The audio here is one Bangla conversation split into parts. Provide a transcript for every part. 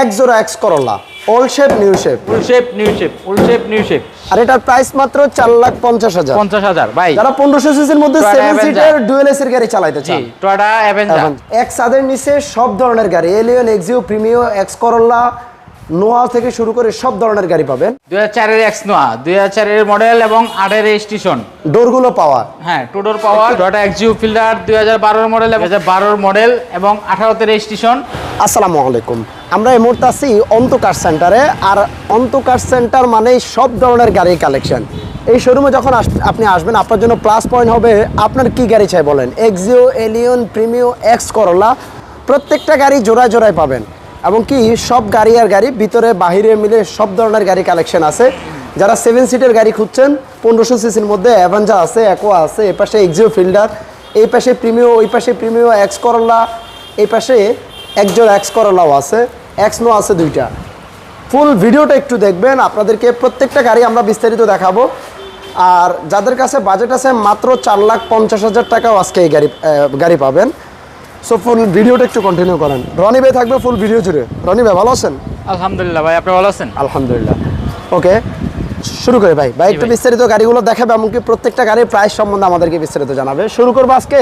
এক জোড়া X Corolla old shape new shape full shape new shape full shape new shape আর এটার প্রাইস মাত্র চার লাখ পঞ্চাশ হাজার। পঞ্চাশ হাজার ভাই। যারা পনেরোশো সিসির মধ্যে Toyota seven Avenger। Seater dual এসির গাড়ি চালাতে চান। টয়োটা অ্যাভেঞ্জার এক সাদের নিচে সব ধরনের গাড়ি Allion Axio Premio X Corolla নোয়া থেকে শুরু করে সব ধরনের গাড়ি পাবেন। দুই হাজার চারের এক্স নোয়া দুই হাজার চারের মডেল এবং আটের রেজিস্ট্রেশন ডোরগুলো পাওয়ার হ্যাঁ two door power Toyota Axio Fielder দুই হাজার বারোর মডেল দুই হাজার বারোর মডেল এবং আঠারোতে রেজিস্ট্রেশন আসসালামু আলাইকুম। আমরা এই মুহূর্তে আছি অন্তকার সেন্টারে আর অন্তকার সেন্টার মানে সব ধরনের গাড়ির কালেকশন এই শোরুমে যখন আপনি আসবেন আপনার জন্য প্লাস পয়েন্ট হবে আপনার কি গাড়ি চাই বলেন? Axio Allion Premio X Corolla প্রত্যেকটা গাড়ি জোড়ায় জোড়ায় পাবেন। এবং কি সব গাড়ি আর গাড়ি ভিতরে, বাহিরে মিলে সব ধরনের গাড়ি কালেকশন আছে। যারা সেভেন সিটের গাড়ি খুঁজছেন, পনেরোশো সিসির মধ্যে অ্যাভেঞ্জা আছে অ্যাকোয়া আছে এ পাশে এক্সিও ফিল্ডার এই পাশে প্রিমিও ওই পাশে প্রিমিও এক্স করলা এই পাশে একজন এক্স করলাও আছে এক্স নো আছে দুইটা। ফুল ভিডিওটা একটু দেখবেন, আপনাদেরকে প্রত্যেকটা গাড়ি আমরা বিস্তারিত দেখাবো। আর যাদের কাছে বাজেট আছে, মাত্র চার লাখ পঞ্চাশ হাজার টাকাও আজকে এই গাড়ি গাড়ি পাবেন। সো ফুল ভিডিওটা একটু কন্টিনিউ করেন। রনি ভাই থাকবে ফুল ভিডিও জুড়ে। রনি ভাই ভালো আছেন? আলহামদুলিল্লাহ ভাই আপনি ভালো আছেন? আলহামদুলিল্লাহ। ওকে শুরু করে ভাই। ভাই একটু বিস্তারিত গাড়িগুলো দেখাবে এমনকি প্রত্যেকটা গাড়ির প্রাইস সম্বন্ধে আমাদেরকে বিস্তারিত জানাবে। শুরু করব আজকে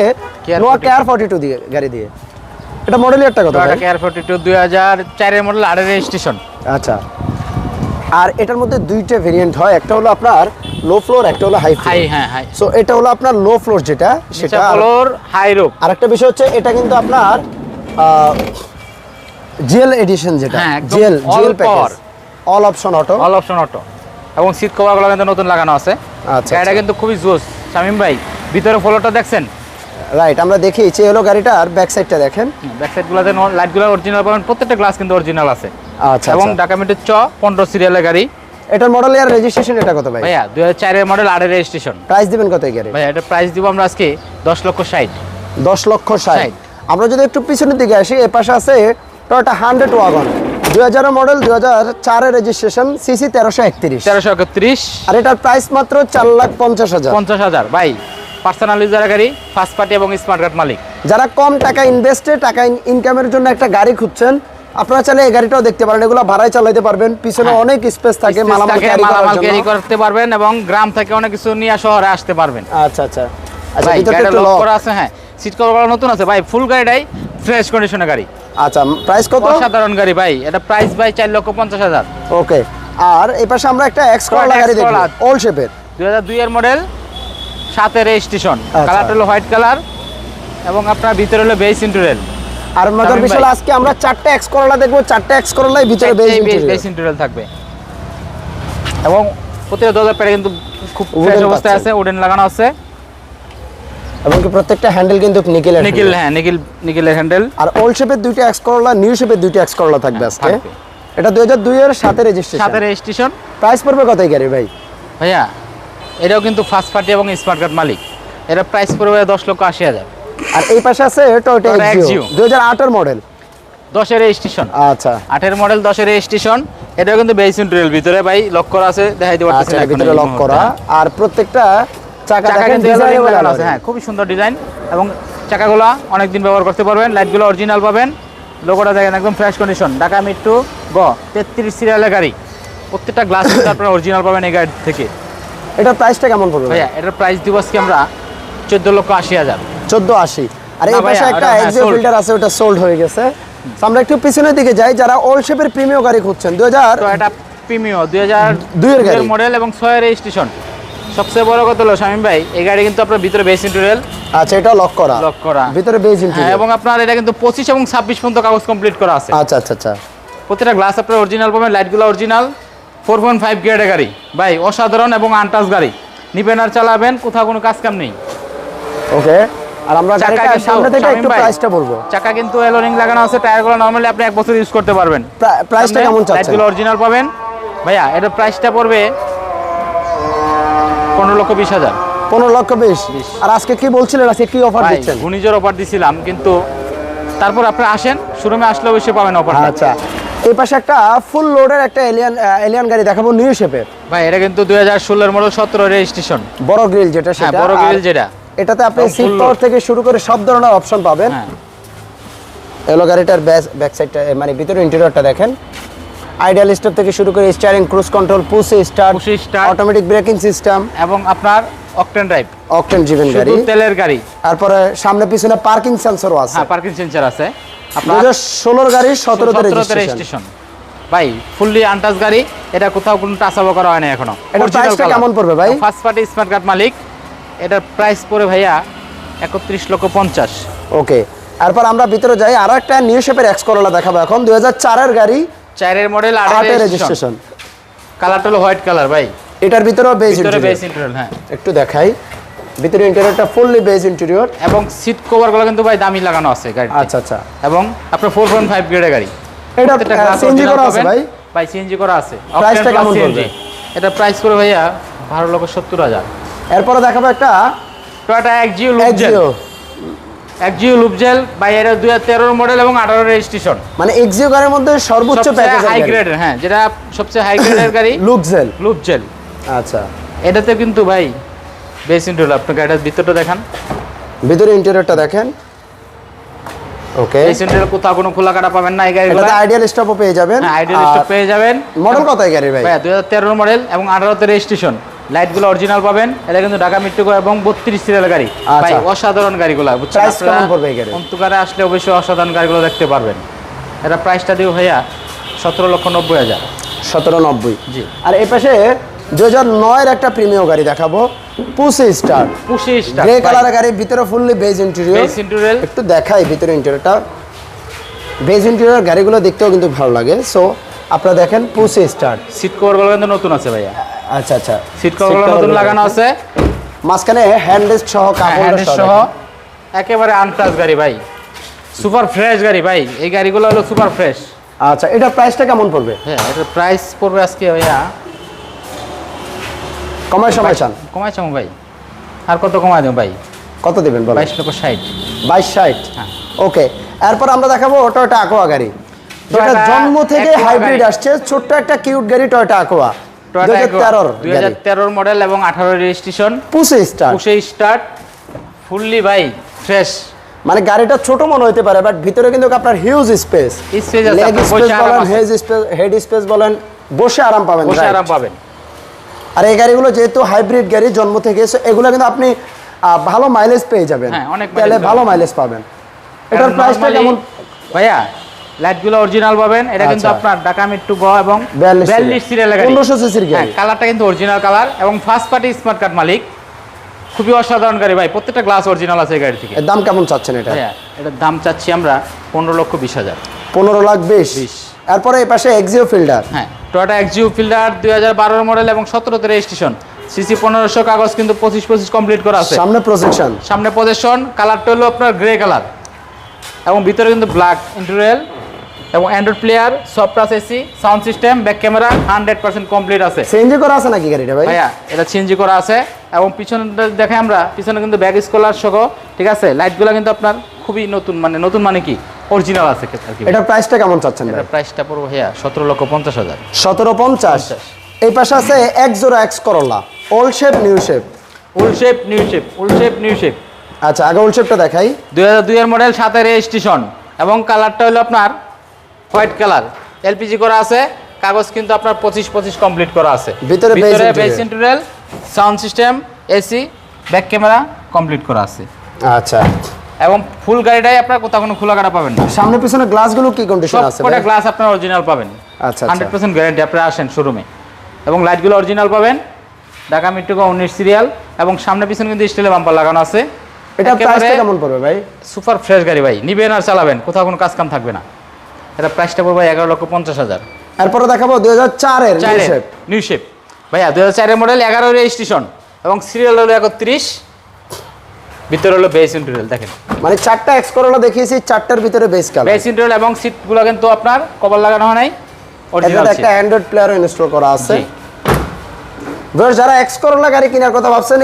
নোয়া 42 কেয়ার ফর্টি টু দিয়ে গাড়ি দিয়ে। এটা মডেল একটা কথা টয়টা ভাই? কেয়ার ফোর্টি টু দুই হাজার চারের মডেল আটের রেজিস্ট্রেশন আচ্ছা। আর এটার মধ্যে দুইটা ভেরিয়েন্ট হয়। একটা হলো আপনার লো ফ্লোর একটা হলো হাই হাই হ্যাঁ হাই সো এটা হলো আপনার লো ফ্লোর যেটা সেটা আর- ফলোর হাই রোপ আরেকটা বিষয় হচ্ছে এটা কিন্তু আপনার জেল এডিশন যেটা জেল jail package all option auto all option auto এবং সিট কভারগুলো কিন্তু নতুন লাগানো আছে। আচ্ছা, গাড়িটা আচ্ছা। কিন্তু খুবই জোস। শামিম ভাই ভিতরে ফলোটা দেখছেন? রাইট আমরা দেখিয়েছি হলো গাড়িটার ব্যাক সাইডটা দেখেন। ব্যাক সাইডগুলোতে লাইটগুলো অরিজিনাল পাবেন প্রত্যেকটা গ্লাস কিন্তু অরিজিনাল আছে। আচ্ছা এবং আচ্ছা। ঢাকা মিটার চ পনেরো সিরিয়ালের গাড়ি। এটার মডেল ইয়ার রেজিস্ট্রেশন এটা কত ভাই? ভাইয়া দুই হাজার চারের মডেল আটের রেজিস্ট্রেশন প্রাইস দিবেন কত এই গাড়ি ভাইয়া এটা প্রাইস দিব আমরা আজকে দশ লক্ষ ষাট। দশ লক্ষ ষাট। ষাট। আমরা যদি একটু পিছনের দিকে আসি এ পাশে আছে টয়োটা হান্ড্রেড ওয়াগন দুই হাজারের মডেল দুই হাজার চারের রেজিস্ট্রেশন সিসি তেরোশো একত্রিশ। তেরোশো একত্রিশ। আর এটার প্রাইস মাত্র চার লাখ পঞ্চাশ হাজার। পঞ্চাশ হাজার। ভাই পার্সোনাল ইউজার গাড়ি ফার্স্ট পার্টি এবং স্মার্ট কার্ড মালিক। যারা কম টাকা ইনভেস্টে টাকা ইনকামের জন্য একটা গাড়ি খুঁজছেন আপনারা চাইলে এই গাড়িটাও দেখতে পারেন এগুলো ভাড়ায় চালাতে পারবেন। পিছনে হ্যাঁ। অনেক স্পেস থাকে মালামাল ক্যারি করতে পারবেন এবং গ্রাম থেকে অনেক কিছু নিয়ে শহরে আসতে পারবেন। আচ্ছা আচ্ছা। আচ্ছা গাড়িটা একটু লক করা আছে হ্যাঁ। সিট কভার নতুন আছে। ভাই ফুল গাড়িটাই ফ্রেশ কন্ডিশনের গাড়ি। আচ্ছা প্রাইস কত? সাধারণ গাড়ি ভাই। এটা প্রাইস ভাই চার লক্ষ পঞ্চাশ হাজার। ওকে আর এই পাশে আমরা একটা এক্স করলা গাড়ি দেখব। ওল্ড শেপের দুই এর মডেল সাতের রেজিস্ট্রেশন। কালারটা হলো হোয়াইট কালার এবং আপনার ভিতরে হলো বেস ইন্টুরিয়াল আর মজার বিষয় আজকে আমরা চারটে এক্স করলা দেখব চারটে এক্স করলাই ভিতরে বেস ইন্টুরিয়াল থাকবে। এবং প্রতিটা দরজার পেটে কিন্তু খুব ফ্রেশ অবস্থায় আছে উডেন লাগানো আছে। এবং কি প্রত্যেকটা হ্যান্ডেল কিন্তু নিকেলের নিকেল হ্যাঁ নিকেল নিকেলের হ্যান্ডেল আর ওল্ড শেপের দুইটা এক্স করলা নিউ শেপের দুইটা এক্স করলা থাকবে আজকে। এটা দুই হাজার দুই এর সাথে রেজিস্ট্রেশন সাথে রেজিস্ট্রেশন প্রাইস পড়বে কত গাড়ি ভাই? ভাইয়া এটাও কিন্তু ফার্স্ট পার্টি এবং স্মার্ট কার্ড মালিক। এটা প্রাইস পড়বে দশ লক্ষ আশি হাজার। আর এই পাশে আছে টয়োটা এক্সিও Axio। দুই হাজার আটের মডেল দশের রেজিস্ট্রেশন আচ্ছা। আটের মডেল দশের রেজিস্ট্রেশন এটাও কিন্তু বেস ইন্টুরিয়াল ভিতরে ভাই লক করা আছে দেখাইতে পারতেছি আচ্ছা এখন ভিতরে লক করা। আর প্রত্যেকটা চাকা দেখেন ডিজাইন আছে। হ্যাঁ খুবই সুন্দর ডিজাইন এবং চাকাগুলো অনেক দিন ব্যবহার করতে পারবেন লাইটগুলো অরিজিনাল পাবেন। লোগোটা দেখেন একদম ফ্রেশ কন্ডিশন ঢাকা মিট্টু গ তেত্রিশ সিরিয়ালের গাড়ি। প্রত্যেকটা গ্লাস আপনারা অরিজিনাল পাবেন এই গাড়ি থেকে। এটার প্রাইসটা কেমন পড়বে ভাইয়া এটার প্রাইস দিব আজকে আমরা চোদ্দ লক্ষ আশি হাজার। চোদ্দ আশি। আর এই পাশে একটা ওটা হ্যাঁ। ফিল্টার আছে ওটা সোল্ড হয়ে গেছে। আমরা একটু পিছনের দিকে যাই যারা ওল্ড শেপের প্রিমিয় গাড়ি খুঁজছেন। দুই হাজার প্রিমিও দুই হাজার দুইয়ের গাড়ি। মডেল এবং ছয়ের রেজিস্ট্রেশন সবচেয়ে বড় কথা হলো শামীম ভাই এই গাড়ি কিন্তু আপনার ভিতরে বেস ইন্টুরিয়াল আচ্ছা এটা লক করা। লক করা। ভিতরে বেজ হ্যাঁ এবং আপনার এটা কিন্তু পঁচিশ এবং ছাব্বিশ পর্যন্ত কাগজ কমপ্লিট করা আছে। আচ্ছা আচ্ছা আচ্ছা। প্রতিটা গ্লাস আপনার অরিজিনাল পাবেন লাইটগুলো অরিজিনাল ফোর পয়েন্ট ফাইভ গিয়ারের গাড়ি। ভাই অসাধারণ এবং আনটাচ গাড়ি। নিবেন আর চালাবেন কোথাও কোনো কাজ কাম নেই। ওকে আর আমরা গাড়িটা সামনে থেকে একটু প্রাইসটা বলব। চাকা কিন্তু লাগানো আছে টায়ারগুলো নর্মালি আপনি এক বছর ইউজ করতে পারবেন। প্রাইসটা কেমন চাচ্ছেন? লাইটগুলো অরিজিনাল পাবেন। ভাইয়া এটার প্রাইসটা পড়বে পনেরো লক্ষ বিশ হাজার। পনেরো লক্ষ বিশ। আর আজকে কি বলছিলেন? আজকে কি অফার দিচ্ছেন? ঘূর্ণিঝড় অফার দিছিলাম কিন্তু তারপর আপনি আসেন শোরুমে আসলে অবশ্যই পাবেন অফার আচ্ছা। এই পাশে একটা ফুল লোডের একটা এলিয়ান এলিয়ান গাড়ি দেখাবো নিউ শেপের ভাই এটা কিন্তু দুই হাজার ষোলোর মডেল সতেরো রেজিস্ট্রেশন। বড় গ্রিল যেটা হ্যাঁ বড় গ্রিল যেটা। এটাতে আপনি সিট পাওয়ার থেকে শুরু করে সব ধরনের অপশন পাবেন। হ্যাঁ। এলো গাড়িটার ব্যাক সাইডটা মানে ভিতরে ইন্টেরিয়রটা দেখেন। আইডিয়াল স্টপ থেকে শুরু করে steering cruise control push start. Automatic braking system এবং আপনার অকটেন ড্রাইভ অকটেন ড্রিভেন গাড়ি। শুধু তেলের গাড়ি। তারপরে সামনে পিছনে পার্কিং সেন্সরও আছে। হ্যাঁ পার্কিং সেন্সার আছে। আপনার হাজার ষোলোর গাড়ি সতেরোতে সতেরোতে রেজিস্ট্রেশন রেজিস্ট্রেশন ভাই ফুললি আনটাচ গাড়ি। এটা কোথাও কোনো টাচাবো করা হয় না এখনও। এটা প্রাইসটা কেমন পড়বে ভাই? ফার্স্ট পার্টি স্মার্ট কার্ড মালিক। এটার প্রাইস পড়ে ভাইয়া একত্রিশ লক্ষ পঞ্চাশ। ওকে তারপর আমরা ভিতরে যাই আরও একটা নিউ শেপের এক্স করোলা দেখাবো এখন দুই হাজার চারের গাড়ি চারের মডেল আটের রেজিস্ট্রেশন কালারটা হলো হোয়াইট কালার ভাই। এটার ভিতরেও বেজ ভিতরে বেস ইন্টেরিয়র হ্যাঁ। একটু দেখাই ভিতরে ইন্টেরিয়রটা ফুললি বেজ ইন্টেরিয়র এবং সিট কভারগুলো কিন্তু ভাই দামি লাগানো আছে গাড়ি আচ্ছা আচ্ছা। এবং আপনার ফোর পয়েন্ট ফাইভ গ্রেডের গাড়ি। এটা সিএনজি করা আছে ভাই? ভাই সিএনজি করা আছে। Price টা Octane কেমন পড়বে? এটা প্রাইস করে ভাইয়া বারো লক্ষ সত্তর হাজার। এরপরে দেখাবো একটা টয়োটা একজিও লুপজেল একজিও লুপজেল এটা দুই হাজার তেরোর মডেল এবং আঠারো রেজিস্ট্রেশন মানে এক্সিও গাড়ির মধ্যে সর্বোচ্চ প্যাকেজ হাই গ্রেডের হ্যাঁ যেটা সবচেয়ে হাই গ্রেডের গাড়ি। লুকজেল লুপজেল আচ্ছা। এটাতে কিন্তু ভাই বেস ইন্টুল আপনার গাড়িটার ভিতরটা দেখান। ভিতরে ইন্টেরিয়রটা দেখেন। ওকে বেস ইন্টুল কোথাও কোনো খোলা কাটা পাবেন না এই গাড়িগুলো। এটাতে আইডিয়াল স্টপও পেয়ে যাবেন। হ্যাঁ আইডিয়াল স্টপ পেয়ে যাবেন। মডেল কত এই গাড়ি ভাই? ভাই দুই হাজার তেরোর মডেল এবং আঠারোতে রেজিস্ট্রেশন লাইটগুলো অরিজিনাল পাবেন। এটা কিন্তু ঢাকা মেট্রো এবং বত্রিশ সিরিয়াল গাড়ি। আচ্ছা। ভাই অসাধারণ গাড়িগুলো বুঝছেন? অন্তকারে আসলে অবশ্যই অসাধারণ গাড়িগুলো দেখতে পারবেন। এটা প্রাইসটা দিও ভাইয়া সতেরো লক্ষ নব্বই হাজার। সতেরো নব্বই। জি। আর এই পাশে দু হাজার নয়ের একটা প্রিমিয়াম গাড়ি দেখাবো। পুসি স্টার পুশি গ্রে কালারের গাড়ি ভিতরে ফুললি বেজ ইন্টেরিয়র একটু দেখাই ভিতরে ইন্টেরিয়রটা বেজ ইন্টেরিয়র গাড়িগুলো দেখতেও কিন্তু ভালো লাগে। সো আপনারা দেখেন পুসি স্টার সিট কভারগুলো কিন্তু নতুন আছে ভাইয়া। আচ্ছা আচ্ছা। সিট কভারগুলো নতুন লাগানো আছে। মাঝখানে হ্যান্ডরেস্ট সহ হ্যান্ডেল সহ। একেবারে আনটাচ গাড়ি ভাই। সুপার ফ্রেশ গাড়ি ভাই। এই গাড়িগুলো হলো সুপার ফ্রেশ আচ্ছা এটার প্রাইসটা কেমন পড়বে? হ্যাঁ এটার প্রাইস পড়বে আজকে ভাইয়া। কমায় সময় চান? কমাইছো ভাই। আর কত কমাই দেবো ভাই? কত দেবেন বলেন? বাইশ লক্ষ ষাট। বাইশ ষাট? হ্যাঁ। ওকে এরপর আমরা দেখাবো টয়োটা আকোয়া গাড়ি। জন্ম থেকে হাইব্রিড আসছে ছোট্ট একটা কিউট গাড়ি টয়োটা আকোয়া টয়োটা তেরোর মডেল এবং আঠারো registration push star push start fully ভাই ফ্রেশ মানে গাড়িটা ছোট মনে হতে পারে বাট ভিতরে কিন্তু আপনার হিউজ স্পেস স্পেস বলেন হেড স্পেস হেড স্পেস বলেন বসে আরাম পাবেন বসে আরাম পাবেন। আর এই গাড়িগুলো যেহেতু হাইব্রিড গাড়ি জন্ম থেকে এগুলো কিন্তু আপনি ভালো মাইলেজ পেয়ে যাবেন। হ্যাঁ, অনেক তাহলে ভালো মাইলেজ পাবেন। এটার প্রাইসটা কেমন? ভাইয়া লাইটগুলো অরিজিনাল পাবেন। এটা কিন্তু আচ্ছা। আপনার ঢাকা মিট্টু গ এবং 42 বিয়াল্লিশ সিরিয়াল গাড়ি। সিসির হ্যাঁ গাড়ি। কালারটা কিন্তু অরিজিনাল কালার এবং ফার্স্ট পার্টি স্মার্ট কার্ড মালিক। খুবই অসাধারণ গাড়ি ভাই প্রত্যেকটা গ্লাস অরিজিনাল আছে গাড়ি থেকে। দাম কেমন চাচ্ছেন এটা? ভাইয়া এটার দাম চাচ্ছি আমরা পনেরো লক্ষ বিশ হাজার। পনেরো লাখ বিশ? বিশ। এরপরে এই পাশে এক্সিও ফিল্ডার হ্যাঁ টয়োটা এক্সিউ ফিল্ডার দুই হাজার বারোর মডেল এবং সতেরোতে রেজিস্ট্রেশন সিসি পনেরোশো কাগজ কিন্তু পঁচিশ পঁচিশ কমপ্লিট করা আছে। সামনে প্রজেকশন সামনে পজিশন কালারটা হলো আপনার গ্রে কালার এবং ভিতরে কিন্তু ব্ল্যাক ইন্টেরিয়াল এবং android player touch AC sound system back camera hundred percent complete আছে। সিএনজি করা আছে নাকি গাড়িটা ভাই? ভাইয়া এটা চেঞ্জি করা আছে এবং পিছনে দেখে আমরা পিছনে কিন্তু ব্যাগ স্কলার সহ ঠিক আছে? লাইটগুলো কিন্তু আপনার খুবই নতুন মানে নতুন মানে কি? অরিজিনাল আছে আর কি এটার প্রাইসটা কেমন চাচ্ছেন এটার প্রাইসটা পড়ব ভাইয়া সতেরো লক্ষ পঞ্চাশ হাজার। সতেরো পঞ্চাশ? এই পাশে আছে এক জোড়া X Corolla old shape new shape full shape new shape full shape new shape আচ্ছা আগে ওল্ড শেপটা দেখাই। দুই হাজার দুইয়ের মডেল সাথে রেজিস্ট্রেশন এবং কালারটা হলো আপনার হোয়াইট কালার। এলপিজি করা আছে কাগজ কিন্তু আপনার পঁচিশ পঁচিশ কমপ্লিট করা আছে। ভিতরে beige interior sound system AC back camera complete করা আছে। আচ্ছা। এবং ফুল গাড়িটাই আপনার কোথাও কোনো খোলা কাটা পাবেন না। সামনে পিছনে গ্লাসগুলো কি কন্ডিশন আছে ভাই? গ্লাস আপনার অরিজিনাল পাবেন। আচ্ছা হান্ড্রেড পার্সেন্ট গ্যারান্টি আপনারা আসেন শোরুমে এবং লাইটগুলো অরিজিনাল পাবেন। ঢাকা মিট্টুকা উনিশ সিরিয়াল এবং সামনে পিছনে কিন্তু স্টিলের বাম্পার লাগানো আছে। এটা প্রাইসটা কেমন পড়বে ভাই? সুপার ফ্রেশ গাড়ি ভাই। নিবেন আর চালাবেন কোথাও কোনো কাজ কাম থাকবে না। এটা প্রাইসটা পড়বে এগারো লক্ষ পঞ্চাশ হাজার। এরপরে দেখাবো দুই হাজার চারের নিউ শেপ ভাইয়া দু হাজার চারের মডেল এগারো রেজিস্ট্রেশন এবং সিরিয়াল হলো একত্রিশ ভিতরে হলো বেস ইন্টেরিয়াল দেখেন। মানে চারটা এক্স করলা দেখিয়েছি চারটার ভিতরে বেস কালার বেস ইন্টেরিয়াল এবং সিটগুলো কিন্তু আপনার কভার লাগানো হয় নাই অরিজিনাল একটা অ্যান্ড্রয়েড প্লেয়ারও ইনস্টল করা আছে। যারা এক্স করলা গাড়ি কেনার কথা ভাবছেন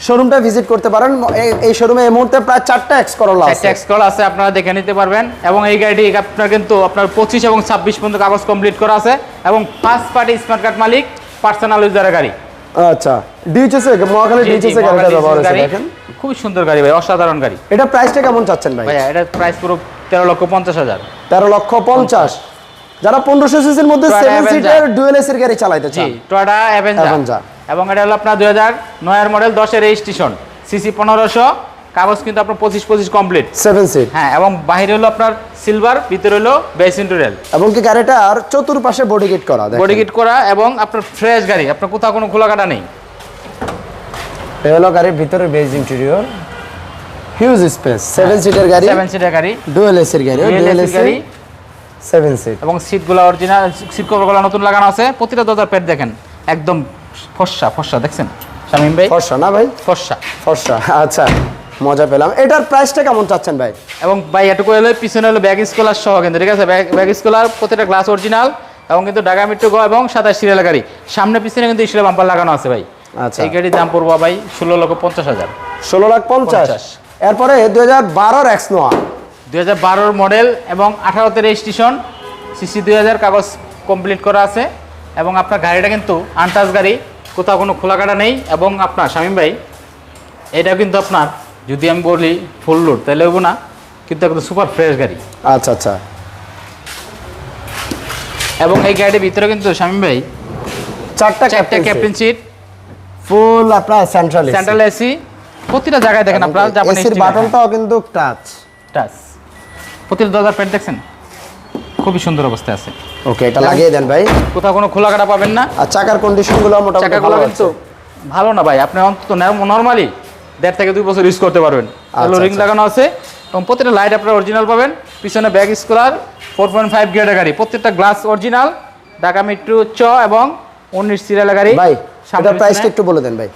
শোরুমটা ভিজিট করতে পারেন। এই- শোরুমে এই মুহূর্তে প্রায় চারটা এক্স করলা আছে। এক্স কল আছে আপনারা দেখে নিতে পারবেন। এবং এই গাড়িটি আপনার কিন্তু আপনার পঁচিশ এবং ছাব্বিশ পর্যন্ত কাগজ কমপ্লিট করা আছে। এবং ফার্স্ট পার্টি স্মার্ট কার্ড মালিক পার্সোনাল ইউজারের গাড়ি। আচ্ছা। ডিউচেসে মহাখালী ডিউচেসে গাড়িটা ব্যবহার হয়েছে গাড়ি। দেখেন। খুবই সুন্দর গাড়ি ভাই অসাধারণ গাড়ি। এটা প্রাইসটা কেমন চাচ্ছেন ভাই? ভাইয়া এটার প্রাইস পুরো তেরো লক্ষ পঞ্চাশ হাজার। তেরো লক্ষ পঞ্চাশ। যারা পনেরোশো সিসির মধ্যে সেভেন। সিটের ডুয়েল এসির গাড়ি চালাইতে চান। টয়টা অ্যাভেঞ্জার এবং এটা হলো আপনার দুই হাজার নয়ের মডেল দশের রেজিস্ট্রেশন সিসি পনেরোশো কাগজ কিন্তু আপনার পঁচিশ পঁচিশ কমপ্লিট সেভেন সিট হ্যাঁ এবং বাহিরে হলো আপনার সিলভার ভিতরে হলো ইন্টুরিয়াল এবং কি গাড়িটার চতুর্পাশে বডি কিট করা। বডি কিট করা এবং আপনার ফ্রেশ গাড়ি আপনার কোথাও কোনো খোলা কাটা নেই। এই হলো গাড়ির ভিতরে beige interior huge space seven সিটের গাড়ি। সেভেন সিটের গাড়ি। ডুয়েল এসির গাড়ি। ডুয়েল AC এসি গাড়ি। সেভেন সিট এবং সিটগুলো অরিজিনাল সিট কভারগুলো নতুন লাগানো আছে। প্রতিটা দরজার পেট দেখেন। একদম ফর্সা ফর্সা দেখছেন? শামিম ভাই? ফর্সা না ভাই? ফর্সা। ফর্সা আচ্ছা মজা পেলাম। এটার প্রাইসটা কেমন চাচ্ছেন ভাই? এবং ভাই এটুকু হলো পিছনে হলো ব্যাগ স্কলার সহ কিন্তু ঠিক আছে? ব্যাগ স্কলার প্রতিটা গ্লাস অরিজিনাল এবং কিন্তু ঢাকা মিট্টু গ এবং সাতাশ সিরিয়াল গাড়ি। সামনে পিছনে কিন্তু স্টিলের বাম্পার লাগানো আছে ভাই। আচ্ছা। এই গাড়ির দাম পড়ব ভাই ষোলো লক্ষ পঞ্চাশ হাজার। ষোলো লাখ পঞ্চাশ। এরপরে দুই হাজার বারোর এক্স নোয়া দুই হাজার বারোর মডেল এবং আঠারোতে রেজিস্ট্রেশন সিসি দুই হাজার কাগজ কমপ্লিট করা আছে। এবং আপনার গাড়িটা কিন্তু আনটাচ গাড়ি কোথাও কোনো খোলা কাটা নেই এবং আপনার শামীম ভাই এটা কিন্তু আপনার যদি আমি বলি ফুল লোড তাহলে হব না কিন্তু একদম সুপার ফ্রেশ গাড়ি। আচ্ছা আচ্ছা। এবং এই গাড়ির ভিতরে কিন্তু স্বামী ভাই চারটা চারটা ক্যাপ্টেন সিট ফুল আপনার সেন্ট্রাল সেন্ট্রাল এসি প্রতিটা জায়গায় দেখেন আপনার জাপানি এসির বাটনটাও কিন্তু টাচ টাচ প্রতিটা দরজার প্যান্ট দেখছেন? খুবই সুন্দর অবস্থায় আছে। ওকে এটা লাগিয়ে দেন ভাই। কোথাও কোনো খোলা কাটা পাবেন না। আর চাকার কন্ডিশনগুলো মোটামুটি ভালো কিন্তু ভালো না ভাই। আপনি অন্তত নর্মালি দেড় থেকে দুই বছর ইউজ করতে পারবেন। আচ্ছা, রিং আচ্ছা। লাগানো আছে। এবং প্রত্যেকটা লাইট আপনার অরিজিনাল পাবেন। পিছনে ব্যাগ স্কোলার ফোর পয়েন্ট ফাইভ গিয়ারের গাড়ি। প্রত্যেকটা গ্লাস অরিজিনাল ঢাকা মেট্রো চ এবং উনিশ সিরিয়ালের গাড়ি। ভাই সামনে প্রাইসটা একটু বলে দেন ভাই।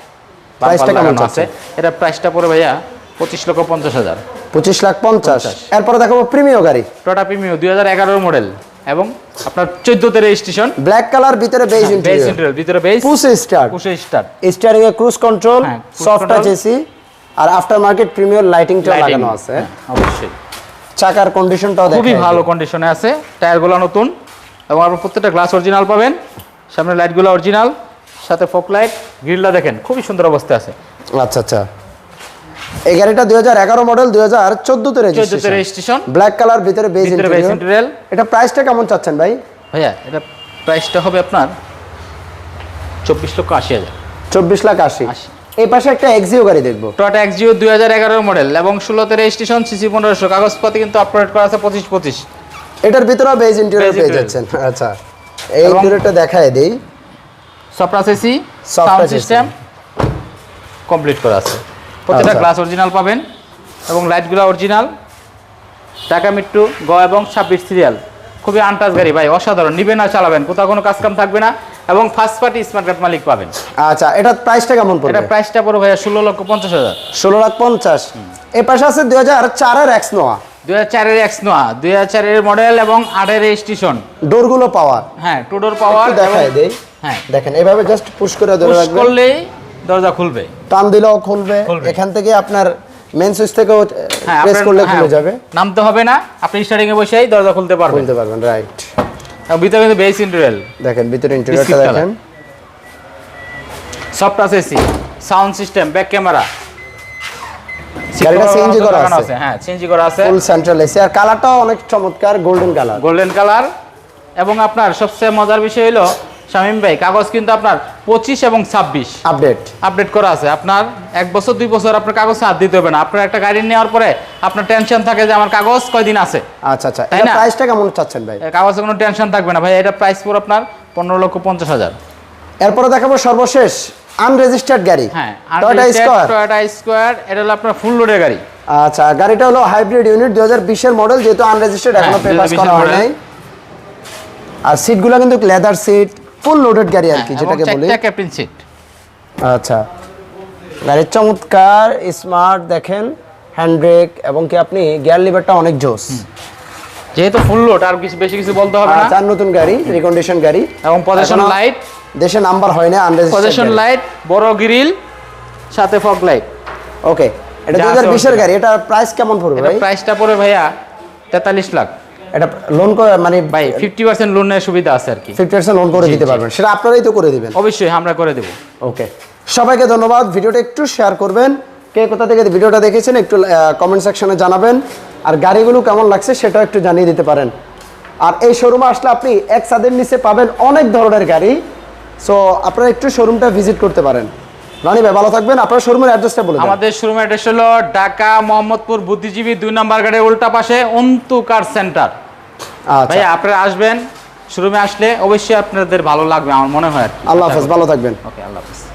প্রাইসটা কেমন আছে। এটা প্রাইসটা পড়ে ভাইয়া পঁচিশ লক্ষ পঞ্চাশ হাজার। পঁচিশ লাখ পঞ্চাশ। এরপরে দেখাবো প্রিমিয় গাড়ি। টটা প্রিমিও দুই হাজার এগারোর মডেল এবং আপনার চোদ্দোতে রেজিস্ট্রেশন ব্ল্যাক কালার ভিতরে বেজ বেস ইন্টেরিয়র ভিতরে base push start push star steering এ ক্রুজ কন্ট্রোল হ্যাঁ, সফট টাচ এসি আর আফটার মার্কেট প্রিমিয়ার লাইটিংটা লাগানো আছে। অবশ্যই। চাকার কন্ডিশনটাও দেখেন খুবই ভালো কন্ডিশনে আছে। টায়ারগুলো নতুন এবং আপনার প্রত্যেকটা গ্লাস অরিজিনাল পাবেন। সামনে লাইটগুলো অরিজিনাল সাথে ফোক লাইট গ্রিলটা দেখেন খুবই সুন্দর অবস্থায় আছে। আচ্ছা আচ্ছা। এই গাড়িটা দুই হাজার এগারো মডেল দুই হাজার চোদ্দতে রেজিস্ট্রেশন ব্ল্যাক কালার ভিতরে বেজ ইন্টেরিয়াল এটা প্রাইসটা কেমন চাচ্ছেন ভাই? ভাইয়া এটা প্রাইসটা হবে আপনার চব্বিশ লক্ষ আশি হাজার। চব্বিশ লাখ আশি। এই পাশে একটা এক্সিও গাড়ি দেখব। টয়টা এক্সজিও দুই হাজার এগারোর মডেল এবং ষোলোতে রেজিস্ট্রেশন সিসি পনেরোশো। কাগজপাতি কিন্তু আপলোড করা আছে পঁচিশ পঁচিশ। এটার ভিতরেও বেজ ইন্টেরিয়র পেয়ে যাচ্ছেন। আচ্ছা। এই ইন্টেরিয়রটা দেখায় দেই। সফরাস এসি সাউন্ড সিস্টেম কমপ্লিট করা আছে। আচ্ছা। গ্লাস অরিজিনাল পাবেন এবং লাইটগুলো অরিজিনাল টাকা মিট্টু গ এবং ছাব্বিশ সিরিয়াল খুবই আনটাচ গাড়ি ভাই অসাধারণ। নিবেন আর চালাবেন কোথাও কোনো কাজ কাম থাকবে না এবং ফার্স্ট পার্টি স্মার্ট কার্ড মালিক পাবেন। আচ্ছা এটার প্রাইসটা কেমন পড়বে? এটা প্রাইসটা পড়ো ভাইয়া ষোলো লক্ষ পঞ্চাশ হাজার। ষোলো লাখ পঞ্চাশ। এই পাশে আছে দুই হাজার চারের এক্স নোয়া দুই হাজার চারের এক্স নোয়া দুই হাজার চারের মডেল এবং আটের রেজিস্ট্রেশন ডোরগুলো পাওয়ার হ্যাঁ টু ডোর পাওয়ার একটু দেখায় দেই। হ্যাঁ। দেখেন এভাবে জাস্ট পুশ করে ধরে পুশ রাখবেন। করলেই দরজা খুলবে। টান দিলেও খুলবে। এখান থেকে আপনার মেন সুইচ থেকেও হ্যাঁ প্রেস করলে হ্যাঁ, খুলে যাবে। নামতে হবে না। আপনি স্টার্টিং এ বসেই দরজা খুলতে পারবেন। খুলতে পারবেন রাইট ভিতরে কিন্তু বেস ইন্টারিয়াল দেখেন ভিতরে ইন্টেরিয়রটা দেখেন। Soft touch AC sound system back camera গাড়িটা CNG করা আছে। হ্যাঁ সিএনজি করা আছে। ফুল সেন্ট্রাল এসি আর কালারটাও অনেক চমৎকার গোল্ডেন কালার গোল্ডেন কালার এবং আপনার সবচেয়ে মজার বিষয় হলো শামিম ভাই কাগজ কিন্তু আপনার পঁচিশ এবং ছাব্বিশ। আপডেট আপডেট করা আছে। আপনার এক বছর দুই বছর আপনার কাগজ হাত দিতে হবে না। আপনার একটা গাড়ি নেওয়ার পরে আপনার টেনশন থাকে যে আমার কাগজ কয়দিন আছে। আচ্ছা আচ্ছা। তাই না? প্রাইসটা কেমন চাচ্ছেন ভাই? কাগজে কোনো টেনশন থাকবে না। ভাই এটা প্রাইস পুরো আপনার পনেরো লক্ষ পঞ্চাশ হাজার। এরপরে দেখাবো সর্বশেষ আনরেজিস্টার্ড গাড়ি। হ্যাঁ টয়োটা স্কয়ার টয়োটা স্কোয়ার এটা হলো আপনার ফুল লোডের গাড়ি। আচ্ছা গাড়িটা হলো হাইব্রিড ইউনিট দুই হাজার বিশের মডেল যেহেতু আনরেজিস্টার্ড এখনও হ্যাঁ, পেপার 2020 করা হয় নাই। আর সিটগুলো কিন্তু লেদার সিট ফুল লোডেড গাড়ি আর কি হ্যাঁ, যেটাকে বলি। ক্যাপ্টেন সিট আচ্ছা। গাড়ির চমৎকার স্মার্ট দেখেন হ্যান্ড ব্রেক এবং কি আপনি গিয়ার লিভারটা অনেক জোস। যেহেতু ফুল লোড আর কিছু বেশি কিছু বলতে হবে না। চার নতুন গাড়ি রিকন্ডিশন গাড়ি। এবং পজিশন লাইট দেশে নাম্বার হয় না পজিশন আনরেজিস্টার্ড লাইট বড় গ্রিল সাথে ফগ লাইট ওকে এটা যা দুই আছে হাজার বিশের original। গাড়ি এটা প্রাইস কেমন পড়বে ভাই? প্রাইসটা পড়ে ভাইয়া তেতাল্লিশ লাখ। এটা লোন মানে ভাই ফিফটি পার্সেন্ট লোনের সুবিধা আছে আর কি। ফিফটি পার্সেন্ট লোন করে দিতে পারবেন। সেটা আপনারাই তো করে দিবেন। অবশ্যই আমরা করে দেবো। ওকে সবাইকে ধন্যবাদ। ভিডিওটা একটু শেয়ার করবেন। কে কোথা থেকে ভিডিওটা দেখেছেন একটু কমেন্ট সেকশনে জানাবেন। আর গাড়িগুলো কেমন লাগছে সেটাও একটু জানিয়ে দিতে পারেন। আর এই শোরুমে আসলে আপনি এক ছাদের নিচে পাবেন অনেক ধরনের গাড়ি। সো আপনারা একটু শোরুমটা ভিজিট করতে পারেন। রানি ভাই ভালো থাকবেন। আপনার শোরুমের অ্যাড্রেসটা বলে দেন। আমাদের শোরুম অ্যাড্রেস হলো ঢাকা মোহাম্মদপুর বুদ্ধিজীবী দুই নম্বর গাড়ির উল্টা পাশে অন্তু কার সেন্টার ভাই আপনারা আসবেন শোরুমে আসলে অবশ্যই আপনাদের ভালো লাগবে আমার মনে হয় আল্লাহ হাফেজ ভালো থাকবেন। ওকে আল্লাহ হাফেজ।